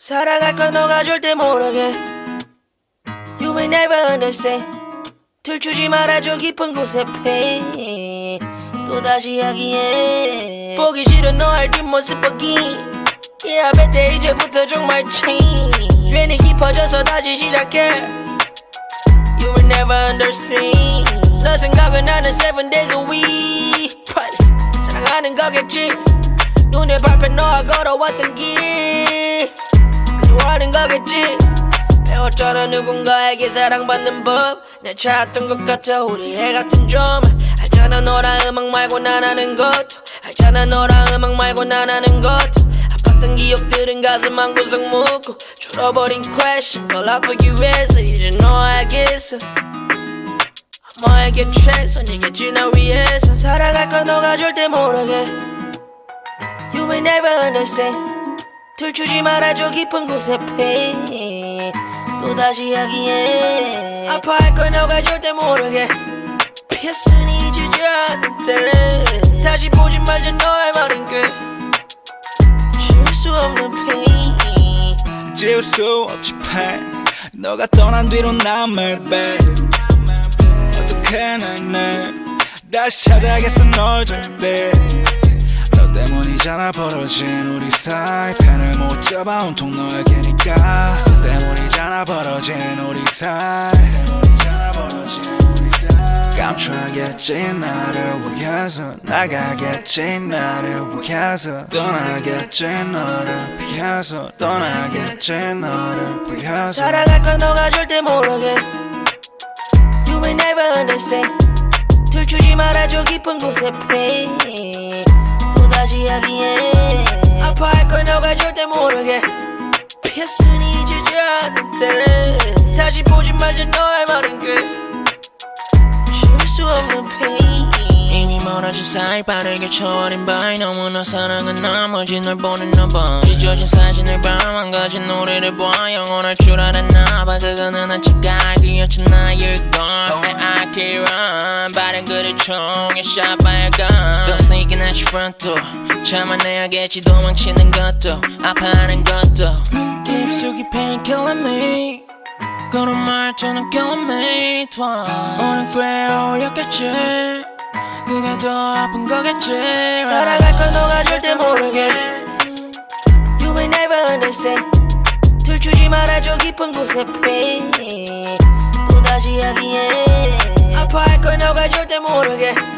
살아갈 건 너가 절대 모르게. You may never understand. 들추지 말아줘 깊은 곳에 패 또다시 하기에. 보기 싫은 너의 뒷모습 보기. Yeah bet 이제부터 정말 change. 괜히 깊어져서 다시 시작해. You will never understand. 너 생각은 나는 seven days a week. 사랑하는 거겠지. 눈에 밟힌 너와 걸어왔던 길 거겠지? 배웠잖아 누군가에게 사랑받는 법 내 찾았던 것 같아 우리 애 같은 점. 알잖아 너랑 음악 말고 난 하는 것도 알잖아 너랑 음악 말고 난 하는 것도 아팠던 기억들은 가슴 한 구석 묻고 줄어버린 question. 널 아프기 위해서 이제 너 알겠어 너에게 최선이겠지 나 위해서. 살아갈 건 너가 절대 모르게. You will never understand 들추지 말아줘 깊은 곳에 패. 또다시 하기에. 아파할 걸 너가 절대 모르게 피었으니 주저앉는데 다시 보지 말자 너의 말은 그 지울 수 없는 pain 지울 수 없지 pain 너가 떠난 뒤로 남을 배. 어떻게 난날 다시 찾아겠어 널 절대. 너 때문이잖아 벌어진 우리 사이. 펜을 못 잡아 온통 너에게니까. 너 때문이잖아 벌어진 우리 사이. 감춰야겠지 나를 위해서. 나가겠지 나를 위해서. 떠나겠지 너를 피해서. 떠나겠지 너를 피해서. 살아갈 건 너가 절대 모르게. You will never understand. 들추지 말아줘 깊은 곳에 패 모르게 피었으니 주저앉는데. 다시 보지 말자 너의 말은 그. 지울 수 없는 pain. 이미 멀어진 사이 빠르게 쳐버린 바위. 너무나 사랑한 나머지 널 보는 너봐. 찢어진 사진을 봐 망가진 노래를 봐. 영원할 줄 알았나 봐. 그거는 아직 알기였지 나의 걸. I can run 바른 그를 총에 gun Still sneaking at your front door 참아내야겠지 도망치는 것도 아파하는 것도 깊숙이 pain killing me 그런 말투는 killing me twice 오늘 꽤 어렵겠지 그게 더 아픈 거겠지 살아갈 건 너가 절대 모르게 You will never understand 들추지 말아줘 깊은 곳에 패 또다시 하기에 아파할